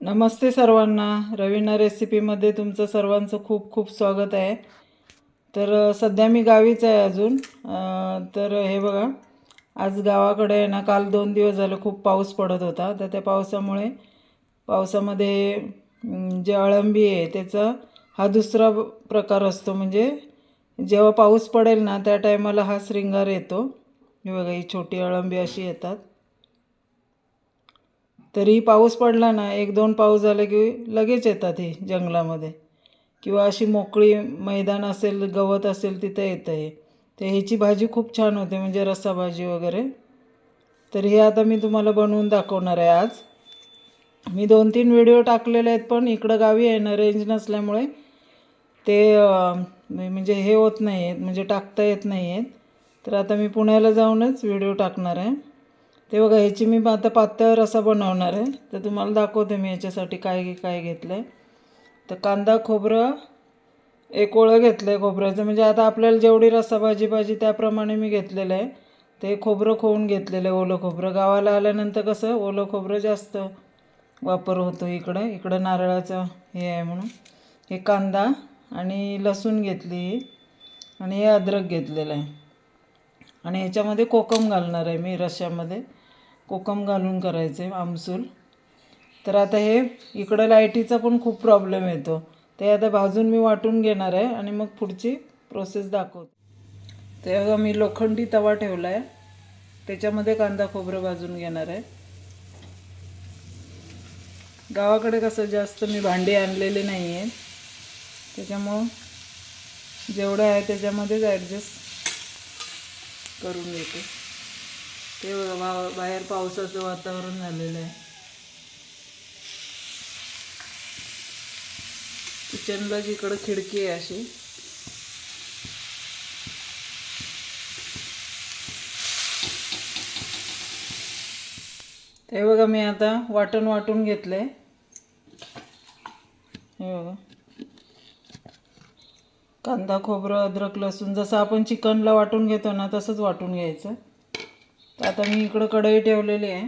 नमस्ते सर्वांना. रवीना रेसिपीमध्ये तुमचं सर्वांचं खूप खूप स्वागत आहे. तर सध्या मी गावीच आहे अजून. तर हे बघा. आज गावाकडे आहे ना काल दोन दिवस झालं खूप पाऊस पडत होता. तर त्या पावसामुळे पावसामध्ये जे अळंबी आहे त्याचा हा दुसरा प्रकार असतो. म्हणजे जेव्हा पाऊस पडेल ना त्या टायमाला हा श्रृंगार येतो. हे बघा ही छोटी अळंबी अशी येतात. तरी पाऊस पडला ना एक दोन पाऊस झाले की लगेच येतात ही जंगलामध्ये. किंवा अशी मोकळी मैदान असेल गवत असेल तिथं येतं हे. तर ह्याची भाजी खूप छान होते म्हणजे रस्सा भाजी वगैरे. तर हे आता मी तुम्हाला बनवून दाखवणार आहे आज. मी दोन तीन व्हिडिओ टाकलेले आहेत पण इकडं गावी आहे ना रेंज नसल्यामुळे ते म्हणजे हे होत नाही आहेत म्हणजे टाकता येत नाही आहेत तर आता मी पुण्याला जाऊनच व्हिडिओ टाकणार आहे. ते बघा ह्याची मी आता पातळ रसा बनवणार आहे. तर तुम्हाला दाखवते मी याच्यासाठी काय काय घेतलं आहे तर कांदा खोबरं एक ओळं घेतलं आहे खोबऱ्याचं. म्हणजे आता आपल्याला जेवढी रस्सा भाजी भाजी त्याप्रमाणे मी घेतलेलं आहे. ते खोबरं खोवून घेतलेलं आहे ओलं खोबरं. गावाला आल्यानंतर कसं ओलं खोबरं जास्त वापर होतो इकडं. इकडं नारळाचं हे आहे म्हणून. हे कांदा आणि लसूण घेतली आणि हे अद्रक घेतलेलं आहे. आणि ह्याच्यामध्ये कोकम घालणार आहे मी रश्श्यामध्ये कोकम घालून करायचे आमसूल. तर आता हे इकडं लाईटीचा पण खूप प्रॉब्लेम येतो. ते आता भाजून मी वाटून घेणार आहे आणि मग पुढची प्रोसेस दाखवते. ते मी लोखंडी तवा ठेवला आहे त्याच्यामध्ये कांदा खोबरं भाजून घेणार आहे. गावाकडे कसं जास्त मी भांडी आणलेली नाही आहेत त्याच्यामुळं जेवढं आहे त्याच्यामध्येच ॲडजस्ट करून घेते. ते बघा बा- बाहेर पावसाचं वातावरण झालेलं आहे. किचनला जिकडं खिडकी आहे अशी. ते बघा मी आता वाटण वाटून घेतलं आहे हे बघा. कांदा खोबरं अद्रक लसूण जसं आपण चिकनला वाटून घेतो ना तसंच वाटून घ्यायचं. आता मी इकडं कढई ठेवलेली आहे.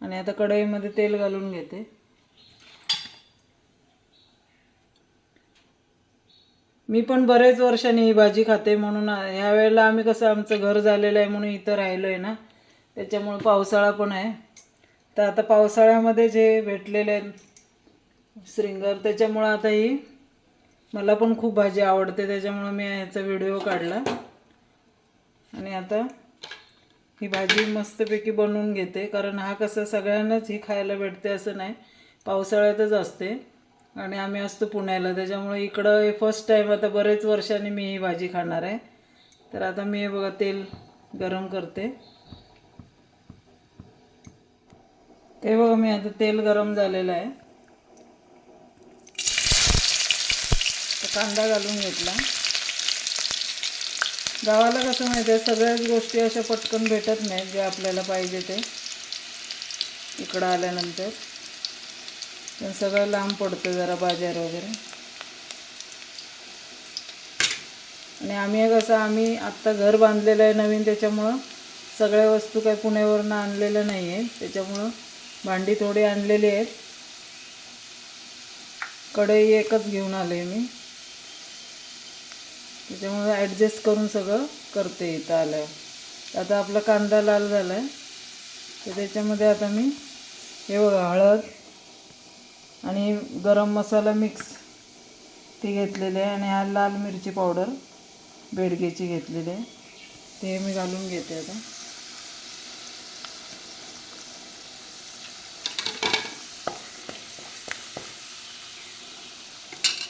आणि आता कढईमध्ये तेल घालून घेते. मी पण बरेच वर्षांनी ही भाजी खाते म्हणून ह्यावेळेला आम्ही कसं आमचं घर झालेलं आहे म्हणून इथं राहिलो आहे ना. त्याच्यामुळं पावसाळा पण आहे. तर आता पावसाळ्यामध्ये जे भेटलेले आहेत श्रिंगर त्याच्यामुळं आता ही मला पण खूप भाजी आवडते. त्याच्यामुळं मी ह्याचा व्हिडिओ काढला. आणि आता ही भाजी मस्तपैकी बनवून घेते. कारण हा कसं सगळ्यांनाच ही खायला भेटते असं नाही. पावसाळ्यातच असते. आणि आम्ही असतो पुण्याला. त्याच्यामुळे इकडं हे फर्स्ट टाईम आता बरेच वर्षांनी मी ही भाजी खाणार आहे. तर आता मी हे बघा तेल गरम करते. ते बघा मी आता तेल गरम झालेलं आहे. तर कांदा घालून घेतला. गावाला कसं माहिती आहे? सगळ्याच गोष्टी अशा पटकन भेटत नाहीत जे आपल्याला पाहिजे ते. इकडं आल्यानंतर. पण सगळं लांब पडतं जरा बाजार वगैरे. आणि आम्ही कसं आम्ही आत्ता घर बांधलेलं आहे नवीन त्याच्यामुळं सगळ्या वस्तू काही पुण्यावरनं आणलेल्या नाही आहेत. त्याच्यामुळं भांडी थोडी आणलेली आहेत. कढई एकच घेऊन आले मी. त्याच्यामुळे ॲडजस्ट करून सगळं करते इथं आलं आता आपला कांदा लाल झाला आहे तर त्याच्यामध्ये आता मी हे बघा हळद आणि गरम मसाला मिक्स ते घेतलेले आहे आणि हा लाल मिरची पावडर बेडगेची घेतलेली आहे. ते मी घालून घेते आता.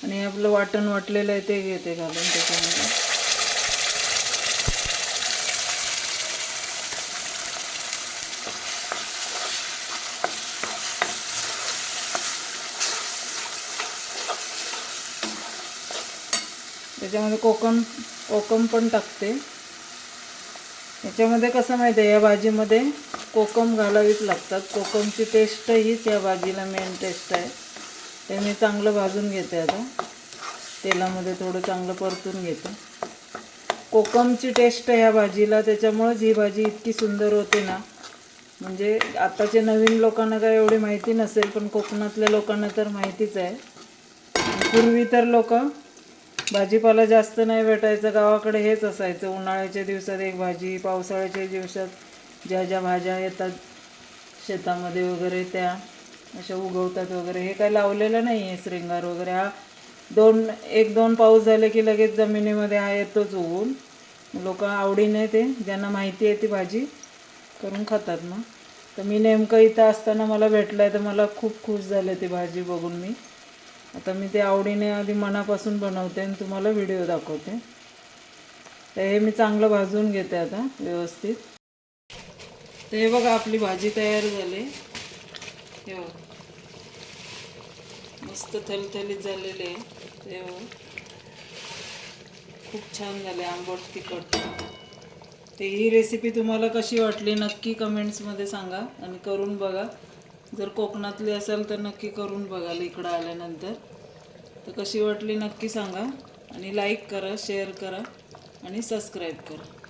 आणि आपलं वाटण वाटलेलं आहे ते घेते घालून त्याच्यामध्ये. त्याच्यामध्ये कोकम कोकम पण टाकते. याच्यामध्ये कसं माहिती आहे या भाजीमध्ये कोकम घालावीच लागतात. कोकमची टेस्ट हीच या भाजीला मेन टेस्ट आहे. ते मी चांगलं भाजून घेते आता. तेलामध्ये थोडं चांगलं परतून घेते. कोकमची टेस्ट ह्या भाजीला त्याच्यामुळंच ही भाजी इतकी सुंदर होते ना. म्हणजे आताच्या नवीन लोकांना काय एवढी माहिती नसेल पण कोकणातल्या लोकांना तर माहितीच आहे. पूर्वी तर लोक भाजीपाला जास्त नाही भेटायचं गावाकडे हेच असायचं. उन्हाळ्याच्या दिवसात एक भाजी पावसाळ्याच्या दिवसात ज्या ज्या भाज्या येतात शेतामध्ये वगैरे त्या. अशा उगवतात वगैरे. हे काय लावलेलं नाही आहे श्रृंगार वगैरे. हा दोन एक दोन पाऊस झाले की लगेच जमिनीमध्ये हा येतोच उगवून लोक आवडीने ते ज्यांना माहिती आहे ती भाजी करून खातात मग तर मी नेमकं इथं असताना मला भेटलं आहे तर मला खूप खुश झाले ती भाजी बघून मी. आता मी ते आवडीने आधी मनापासून बनवते आणि तुम्हाला व्हिडिओ दाखवते. तर हे मी चांगलं भाजून घेते आता व्यवस्थित. तर हे बघा आपली भाजी तयार झाली. हे मस्त थलथलीत झालेले आहे. ते खूप छान झाले आंबट तिखट. ते ही रेसिपी तुम्हाला कशी वाटली नक्की कमेंट्समध्ये सांगा आणि करून बघा. जर कोकणातली असेल तर नक्की करून बघाल इकडं आल्यानंतर. तर कशी वाटली नक्की सांगा आणि लाईक करा शेअर करा आणि सबस्क्राईब करा.